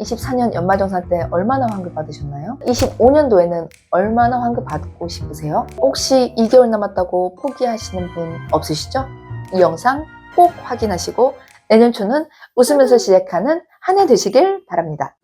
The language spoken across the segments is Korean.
2024년 연말정산 때 얼마나 환급 받으셨나요? 25년도에는 얼마나 환급 받고 싶으세요? 혹시 2개월 남았다고 포기하시는 분 없으시죠? 이 영상 꼭 확인하시고 내년 초는 웃으면서 시작하는 한 해 되시길 바랍니다.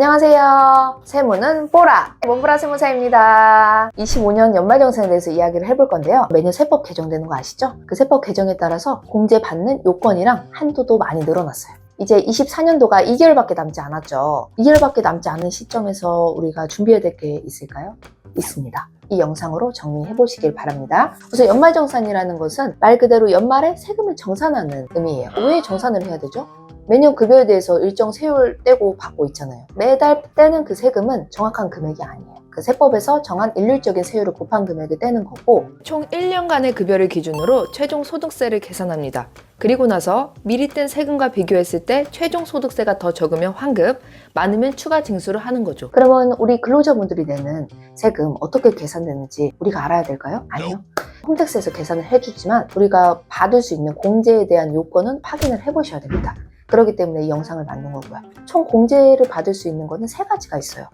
안녕하세요. 세무는 보라. 몸보라 세무사입니다. 25년 연말정산에 대해서 이야기를 해볼 건데요. 매년 세법 개정되는 거 아시죠? 그 세법 개정에 따라서 공제 받는 요건이랑 한도도 많이 늘어났어요. 이제 24년도가 2개월밖에 남지 않았죠. 2개월밖에 남지 않은 시점에서 우리가 준비해야 될 게 있을까요? 있습니다. 이 영상으로 정리해 보시길 바랍니다. 우선 연말정산이라는 것은 말 그대로 연말에 세금을 정산하는 의미예요. 왜 정산을 해야 되죠? 매년 급여에 대해서 일정 세율 떼고 받고 있잖아요. 매달 떼는 그 세금은 정확한 금액이 아니에요. 그 세법에서 정한 일률적인 세율을 곱한 금액을 떼는 거고 총 1년간의 급여를 기준으로 최종 소득세를 계산합니다. 그리고 나서 미리 뗀 세금과 비교했을 때 최종 소득세가 더 적으면 환급, 많으면 추가 징수를 하는 거죠. 그러면 우리 근로자분들이 내는 세금 어떻게 계산되는지 우리가 알아야 될까요? 아니요. 홈택스에서 계산을 해주지만 우리가 받을 수 있는 공제에 대한 요건은 확인을 해보셔야 됩니다. 그렇기 때문에 이 영상을 만든 거고요. 총 공제를 받을 수 있는 거는 세 가지가 있어요.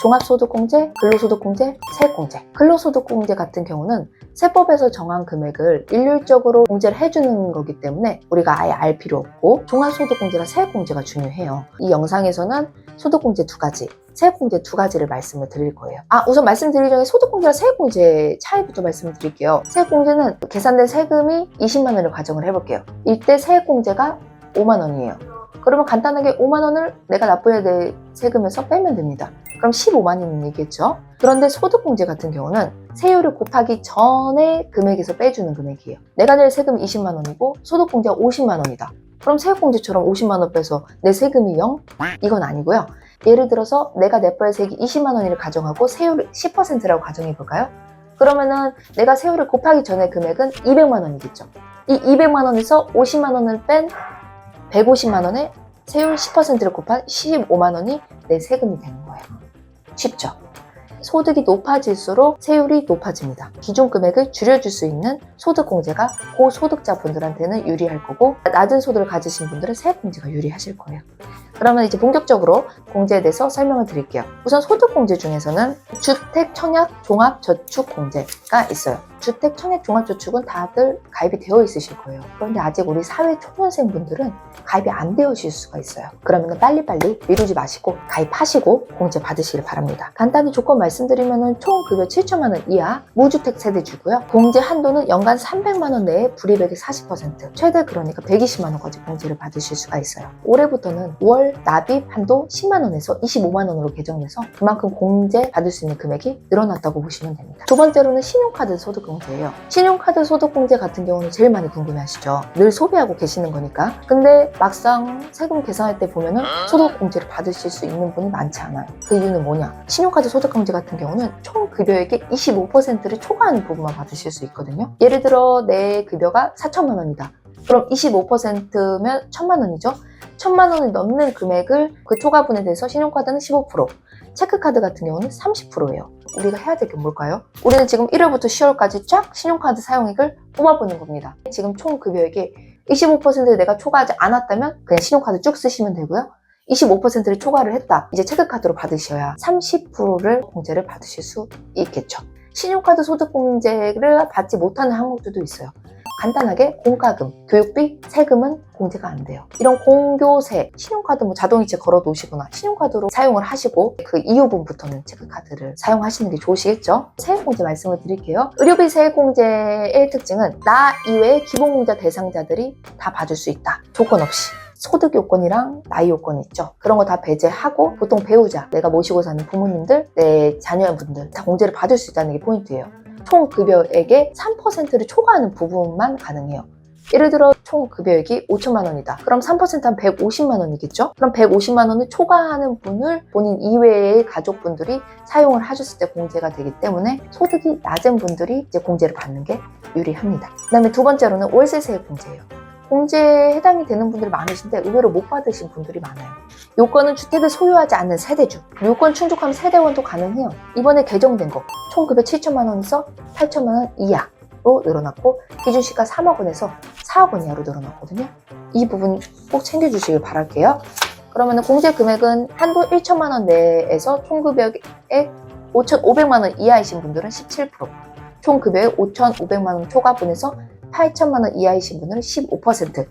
종합소득공제, 근로소득공제, 세액공제. 근로소득공제 같은 경우는 세법에서 정한 금액을 일률적으로 공제를 해주는 거기 때문에 우리가 아예 알 필요 없고 종합소득공제랑 세액공제가 중요해요. 이 영상에서는 소득공제 두 가지, 세액공제 두 가지를 말씀을 드릴 거예요. 아, 우선 말씀드리기 전에 소득공제랑 세액공제 차이부터 말씀을 드릴게요. 세액공제는 계산된 세금이 20만 원을 가정을 해볼게요. 이때 세액공제가 5만 원이에요. 그러면 간단하게 5만 원을 내가 납부해야 될 세금에서 빼면 됩니다. 그럼 15만 원인 얘기겠죠? 그런데 소득공제 같은 경우는 세율을 곱하기 전에 금액에서 빼주는 금액이에요. 내가 낼 세금이 20만 원이고 소득공제가 50만 원이다. 그럼 세액공제처럼 50만 원 빼서 내 세금이 0? 이건 아니고요. 예를 들어서 내가 납부할 세액이 20만 원을 가정하고 세율을 10%라고 가정해 볼까요? 그러면은 내가 세율을 곱하기 전에 금액은 200만 원이겠죠. 이 200만 원에서 50만 원을 뺀 150만 원에 세율 10%를 곱한 15만 원이 내 세금이 되는 거예요. 쉽죠? 소득이 높아질수록 세율이 높아집니다. 기존 금액을 줄여줄 수 있는 소득공제가 고소득자 분들한테는 유리할 거고 낮은 소득을 가지신 분들은 세액공제가 유리하실 거예요. 그러면 이제 본격적으로 공제에 대해서 설명을 드릴게요. 우선 소득공제 중에서는 주택 청약 종합 저축 공제가 있어요. 주택 청약 종합 저축은 다들 가입이 되어 있으실 거예요. 그런데 아직 우리 사회 초년생 분들은 가입이 안 되어질 수가 있어요. 그러면 빨리빨리 미루지 마시고 가입하시고 공제 받으시길 바랍니다. 간단히 조건 말씀드리면 총 급여 7천만 원 이하 무주택 세대주고요. 공제 한도는 연간 300만 원 내에 불이백의 40% 최대 그러니까 120만 원까지 공제를 받으실 수가 있어요. 올해부터는 월 납입 한도 10만 원에서 25만 원으로 개정돼서 그만큼 공제 받을 수 있는 금액이 늘어났다고 보시면 됩니다. 두 번째로는 신용카드 소득 공제예요. 신용카드 소득공제 같은 경우는 제일 많이 궁금해하시죠. 늘 소비하고 계시는 거니까. 근데 막상 세금 계산할 때 보면은 소득공제를 받으실 수 있는 분이 많지 않아요. 그 이유는 뭐냐? 신용카드 소득공제 같은 경우는 총 급여액의 25%를 초과하는 부분만 받으실 수 있거든요. 예를 들어 내 급여가 4천만 원이다. 그럼 25%면 1천만 원이죠. 1천만 원이 넘는 금액을 그 초과분에 대해서 신용카드는 15%, 체크카드 같은 경우는 30%예요. 우리가 해야 될 게 뭘까요? 우리는 지금 1월부터 10월까지 쫙 신용카드 사용액을 뽑아보는 겁니다. 지금 총 급여액의 25%를 내가 초과하지 않았다면 그냥 신용카드 쭉 쓰시면 되고요. 25%를 초과를 했다. 이제 체크카드로 받으셔야 30%를 공제를 받으실 수 있겠죠. 신용카드 소득공제를 받지 못하는 항목들도 있어요. 간단하게 공과금, 교육비, 세금은 공제가 안 돼요. 이런 공교세, 신용카드 뭐 자동이체 걸어 놓으시거나 신용카드로 사용을 하시고 그 이후분부터는 체크카드를 사용하시는 게 좋으시겠죠? 세액공제 말씀을 드릴게요. 의료비 세액공제의 특징은 나 이외의 기본공제 대상자들이 다 받을 수 있다. 조건 없이. 소득 요건이랑 나이 요건이 있죠. 그런 거 다 배제하고 보통 배우자, 내가 모시고 사는 부모님들, 내 자녀분들 다 공제를 받을 수 있다는 게 포인트예요. 총 급여액의 3%를 초과하는 부분만 가능해요. 예를 들어 총 급여액이 5천만 원이다. 그럼 3%한 150만 원이겠죠? 그럼 150만 원을 초과하는 분을 본인 이외의 가족분들이 사용을 하셨을 때 공제가 되기 때문에 소득이 낮은 분들이 이제 공제를 받는 게 유리합니다. 그 다음에 두 번째로는 월세세액 공제예요. 공제에 해당이 되는 분들이 많으신데 의외로 못 받으신 분들이 많아요. 요건은 주택을 소유하지 않는 세대주. 요건 충족하면 세대원도 가능해요. 이번에 개정된 거. 총 급여 7천만 원에서 8천만 원 이하로 늘어났고 기준 시가 3억 원에서 4억 원 이하로 늘어났거든요. 이 부분 꼭 챙겨주시길 바랄게요. 그러면 공제 금액은 한도 1천만 원 내에서 총 금액의 5,500만 원 이하이신 분들은 17%, 총 금액 5,500만 원 초과분에서 8천만 원 이하이신 분은 15%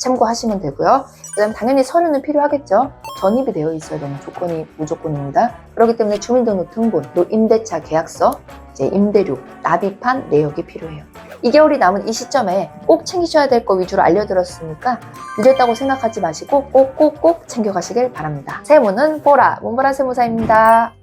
참고하시면 되고요. 그 다음 당연히 서류는 필요하겠죠. 전입이 되어 있어야 되는 조건이 무조건입니다. 그렇기 때문에 주민등록 등본, 또 임대차 계약서, 이제 임대료, 납입한 내역이 필요해요. 2개월이 남은 이 시점에 꼭 챙기셔야 될 거 위주로 알려드렸으니까 늦었다고 생각하지 마시고 꼭꼭꼭 챙겨가시길 바랍니다. 세무는 보라, 문보라 세무사입니다.